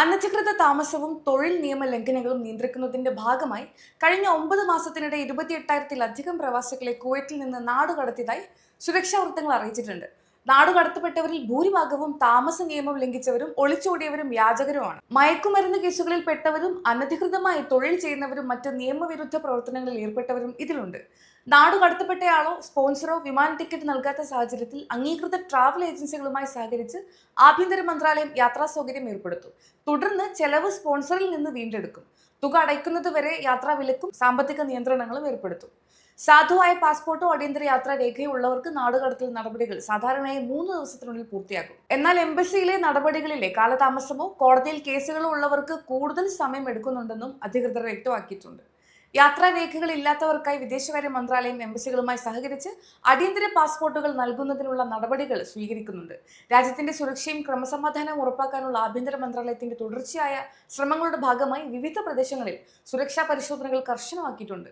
അനധികൃത താമസവും തൊഴിൽ നിയമ ലംഘനങ്ങളും നിയന്ത്രിക്കുന്നതിന്റെ ഭാഗമായി കഴിഞ്ഞ ഒമ്പത് മാസത്തിനിടെ ഇരുപത്തിയെട്ടായിരത്തിലധികം പ്രവാസികളെ കുവൈറ്റിൽ നിന്ന് നാടുകടത്തിയതായി സുരക്ഷാ വൃത്തങ്ങൾ അറിയിച്ചിട്ടുണ്ട്. നാടുകടത്തപ്പെട്ടവരിൽ ഭൂരിഭാഗവും താമസ നിയമം ലംഘിച്ചവരും ഒളിച്ചോടിയവരും യാചകരുമാണ്. മയക്കുമരുന്ന് കേസുകളിൽ പെട്ടവരും അനധികൃതമായി തൊഴിൽ ചെയ്യുന്നവരും മറ്റ് നിയമവിരുദ്ധ പ്രവർത്തനങ്ങളിൽ ഏർപ്പെട്ടവരും ഇതിലുണ്ട്. നാടുകടത്തപ്പെട്ടയാളോ സ്പോൺസറോ വിമാന ടിക്കറ്റ് നൽകാത്ത സാഹചര്യത്തിൽ അംഗീകൃത ട്രാവൽ ഏജൻസികളുമായി സഹകരിച്ച് ആഭ്യന്തര മന്ത്രാലയം യാത്രാ സൗകര്യം ഏർപ്പെടുത്തും. തുടർന്ന് ചെലവ് സ്പോൺസറിൽ നിന്ന് വീണ്ടെടുക്കും. തുക അടയ്ക്കുന്നത് വരെ യാത്രാ വിലക്കും സാമ്പത്തിക നിയന്ത്രണങ്ങളും ഏർപ്പെടുത്തും. സാധുവായ പാസ്പോർട്ടോ അടിയന്തര യാത്രാ രേഖയോ ഉള്ളവർക്ക് നാടുകടത്തൽ നടപടികൾ സാധാരണയായി മൂന്ന് ദിവസത്തിനുള്ളിൽ പൂർത്തിയാക്കും. എന്നാൽ എംബസിയിലെ നടപടികളിലെ കാലതാമസമോ കോടതിയിൽ കേസുകളോ ഉള്ളവർക്ക് കൂടുതൽ സമയം എടുക്കുന്നുണ്ടെന്നും അധികൃതർ വ്യക്തമാക്കിയിട്ടുണ്ട്. യാത്രാ രേഖകൾ ഇല്ലാത്തവർക്കായി വിദേശകാര്യ മന്ത്രാലയം എംബസികളുമായി സഹകരിച്ച് അടിയന്തര പാസ്പോർട്ടുകൾ നൽകുന്നതിനുള്ള നടപടികൾ സ്വീകരിക്കുന്നുണ്ട്. രാജ്യത്തിന്റെ സുരക്ഷയും ക്രമസമാധാനവും ഉറപ്പാക്കാനുള്ള ആഭ്യന്തര മന്ത്രാലയത്തിന്റെ തുടർച്ചയായ ശ്രമങ്ങളുടെ ഭാഗമായി വിവിധ പ്രദേശങ്ങളിൽ സുരക്ഷാ പരിശോധനകൾ കർശനമാക്കിയിട്ടുണ്ട്.